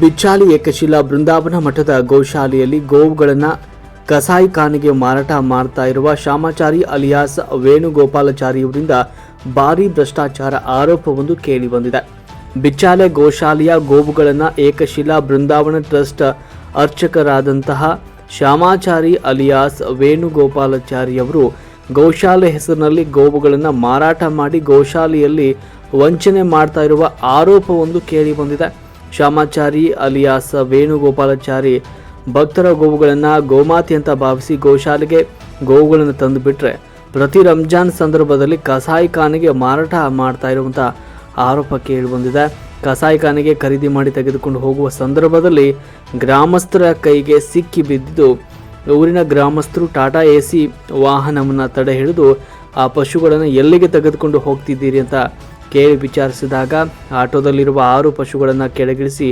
ಬಿಚ್ಚಾಲಿ ಏಕಶಿಲಾ ಬೃಂದಾವನ ಮಠದ ಗೋಶಾಲೆಯಲ್ಲಿ ಗೋವುಗಳನ್ನು ಕಸಾಯಿಖಾನೆಗೆ ಮಾರಾಟ ಮಾಡ್ತಾ ಇರುವ ಶಾಮಾಚಾರಿ ಅಲಿಯಾಸ್ ವೇಣುಗೋಪಾಲಾಚಾರಿಯವರಿಂದ ಭಾರೀ ಭ್ರಷ್ಟಾಚಾರ ಆರೋಪವೊಂದು ಕೇಳಿಬಂದಿದೆ ಬಿಚ್ಚಾಲೆ ಗೋಶಾಲೆಯ ಗೋವುಗಳನ್ನು ಏಕಶಿಲಾ ಬೃಂದಾವನ ಟ್ರಸ್ಟ್ ಅರ್ಚಕರಾದಂತಹ ಶ್ಯಾಮಾಚಾರಿ ಅಲಿಯಾಸ್ ವೇಣುಗೋಪಾಲಾಚಾರಿಯವರು ಗೋಶಾಲೆ ಹೆಸರಿನಲ್ಲಿ ಗೋವುಗಳನ್ನು ಮಾರಾಟ ಮಾಡಿ ಗೋಶಾಲೆಯಲ್ಲಿ ವಂಚನೆ ಮಾಡ್ತಾ ಇರುವ ಆರೋಪವೊಂದು ಕೇಳಿ ಬಂದಿದೆ. ಶ್ಯಾಮಾಚಾರಿ ಅಲಿಯಾಸ್ ವೇಣುಗೋಪಾಲಾಚಾರಿ ಭಕ್ತರ ಗೋವುಗಳನ್ನು ಗೋಮಾತೆ ಅಂತ ಭಾವಿಸಿ ಗೋಶಾಲೆಗೆ ಗೋವುಗಳನ್ನು ತಂದು ಬಿಟ್ರೆ ಪ್ರತಿ ರಂಜಾನ್ ಸಂದರ್ಭದಲ್ಲಿ ಕಸಾಯಿಖಾನೆಗೆ ಮಾರಾಟ ಮಾಡ್ತಾ ಇರುವಂಥ ಆರೋಪ ಕೇಳಿಬಂದಿದೆ ಕಸಾಯಿಖಾನೆಗೆ ಖರೀದಿ ಮಾಡಿ ತೆಗೆದುಕೊಂಡು ಹೋಗುವ ಸಂದರ್ಭದಲ್ಲಿ ಗ್ರಾಮಸ್ಥರ ಕೈಗೆ ಸಿಕ್ಕಿ ಬಿದ್ದಿದ್ದು ಊರಿನ ಗ್ರಾಮಸ್ಥರು ಟಾಟಾ ಎ ಸಿ ವಾಹನವನ್ನು ತಡೆ ಹಿಡಿದು ಆ ಪಶುಗಳನ್ನು ಎಲ್ಲಿಗೆ ತೆಗೆದುಕೊಂಡು ಹೋಗ್ತಿದ್ದೀರಿ ಅಂತ ಕೇಳಿ ವಿಚಾರಿಸಿದಾಗ ಆಟೋದಲ್ಲಿರುವ ಆರು ಪಶುಗಳನ್ನು ಕೆಳಗಿಳಿಸಿ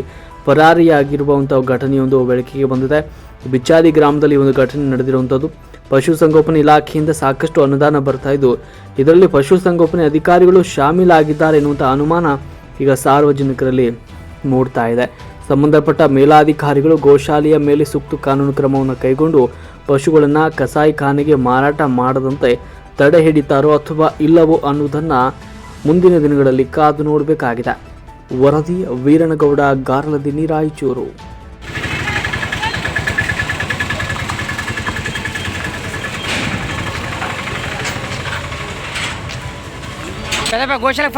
ಪರಾರಿಯಾಗಿರುವಂಥ ಘಟನೆಯೊಂದು ಬೆಳಕಿಗೆ ಬಂದಿದೆ. ಬಿಚ್ಚಾದಿ ಗ್ರಾಮದಲ್ಲಿ ಒಂದು ಘಟನೆ ನಡೆದಿರುವಂಥದ್ದು ಪಶುಸಂಗೋಪನೆ ಇಲಾಖೆಯಿಂದ ಸಾಕಷ್ಟು ಅನುದಾನ ಬರ್ತಾ ಇದ್ದು, ಇದರಲ್ಲಿ ಪಶುಸಂಗೋಪನೆ ಅಧಿಕಾರಿಗಳು ಶಾಮೀಲಾಗಿದ್ದಾರೆ ಎನ್ನುವಂಥ ಅನುಮಾನ ಈಗ ಸಾರ್ವಜನಿಕರಲ್ಲಿ ಮೂಡ್ತಾ ಇದೆ. ಸಂಬಂಧಪಟ್ಟ ಮೇಲಾಧಿಕಾರಿಗಳು ಗೋಶಾಲೆಯ ಮೇಲೆ ಸೂಕ್ತ ಕಾನೂನು ಕ್ರಮವನ್ನು ಕೈಗೊಂಡು ಪಶುಗಳನ್ನು ಕಸಾಯಿಖಾನೆಗೆ ಮಾರಾಟ ಮಾಡದಂತೆ ತಡೆ ಹಿಡಿತಾರೋ ಅಥವಾ ಇಲ್ಲವೋ ಅನ್ನುವುದನ್ನು ಮುಂದಿನ ದಿನಗಳಲ್ಲಿ ಕಾದು ನೋಡಬೇಕಾಗಿದೆ. ವರದಿ ವೀರನಗೌಡ ಗಾರ್ಲದಿನಿ ರಾಯಚೂರು పెద్దప్ప గోశాలకు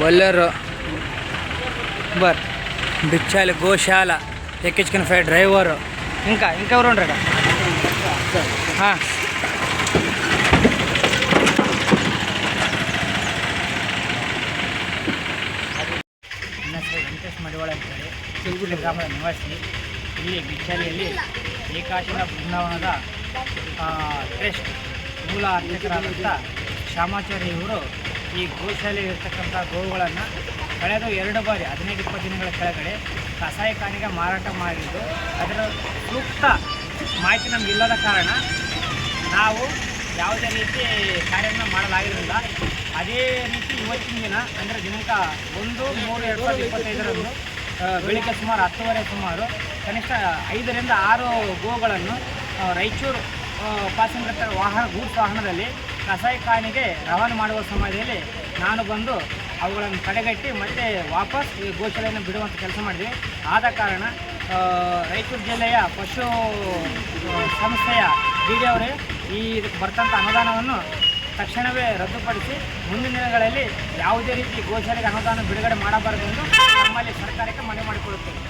ಬೊಲೆರೋ. ಬರ್. బిచ్చాలి గోశాల ఎక్కించుకుని ఫైవ్ డ్రైవరు ఇంకా ఇంకెవరు ఉండరు ನನ್ನ ಹೆಸರು ವೆಂಕಟೇಶ್ ಮಡಿವಾಳ ಅಂತೇಳಿ ಚಿಲ್ಗುಡಿ ಗ್ರಾಮದ ನಿವಾಸಿ. ಇಲ್ಲಿ ಬಿಚ್ಚಾಲಿಯಲ್ಲಿ ಏಕಾಶಿನ ಬೃಂದಾವನದ ಟ್ರೆಸ್ಟ್ ಮೂಲ ಅರ್ಚಕರಾದಂಥ ಶ್ಯಾಮಾಚಾರ್ಯ ಇವರು ಈ ಗೋಶಾಲೆ ಇರ್ತಕ್ಕಂಥ ಗೋವುಗಳನ್ನು ಕಳೆದ ಎರಡು ಬಾರಿ ಹದಿನೈದು, ಇಪ್ಪತ್ತು ದಿನಗಳ ಕೆಳಗಡೆ ಕಸಾಯಿಖಾನೆಗೆ ಮಾರಾಟ ಮಾಡಿದ್ದು. ಅದರ ಸೂಕ್ತ ಮಾಹಿತಿ ನಮಗಿಲ್ಲದ ಕಾರಣ ನಾವು ಯಾವುದೇ ರೀತಿ ಕಾರ್ಯವನ್ನು ಮಾಡಲಾಗಿರಲಿಲ್ಲ. ಅದೇ ರೀತಿ ಇವತ್ತಿನ ದಿನ, ಅಂದರೆ ದಿನಾಂಕ ಒಂದು, ಮೂರು, ಎರಡು ಸಾವಿರದ ಇಪ್ಪತ್ತೈದರಂದು ಬೆಳಿಗ್ಗೆ ಸುಮಾರು ಹತ್ತುವರೆ ಸುಮಾರು ಕನಿಷ್ಠ ಐದರಿಂದ ಆರು ಗೋಗಳನ್ನು ರಾಯಚೂರು ಪ್ಯಾಸೆಂಜರ್ ವಾಹನ ಗೂಡ್ಸ್ ವಾಹನದಲ್ಲಿ ಕಸಾಯಿಖಾನೆಗೆ ರವಾನೆ ಮಾಡುವ ಸಮಯದಲ್ಲಿ ನಾನು ಬಂದು ಅವುಗಳನ್ನು ತಡೆಗಟ್ಟಿ ಮತ್ತೆ ವಾಪಸ್ ಈ ಗೋಶಾಲೆಯನ್ನು ಬಿಡುವಂಥ ಕೆಲಸ ಮಾಡಿದ್ವಿ ಆದ ಕಾರಣ ರಾಯಚೂರು ಜಿಲ್ಲೆಯ ಪಶು ಸಂಸ್ಥೆಯ ಡಿ ಡಿ ಅವರೇ ಈ ಇದಕ್ಕೆ ಬರ್ತಂಥ ಅನುದಾನವನ್ನು ತಕ್ಷಣವೇ ರದ್ದುಪಡಿಸಿ ಮುಂದಿನ ದಿನಗಳಲ್ಲಿ ಯಾವುದೇ ರೀತಿ ಗೋಶಾಲೆಗೆ ಅನುದಾನ ಬಿಡುಗಡೆ ಮಾಡಬಾರದು ಎಂದು ನಮ್ಮಲ್ಲಿ ಸರ್ಕಾರಕ್ಕೆ ಮನವಿ ಮಾಡಿಕೊಳ್ಳುತ್ತೇವೆ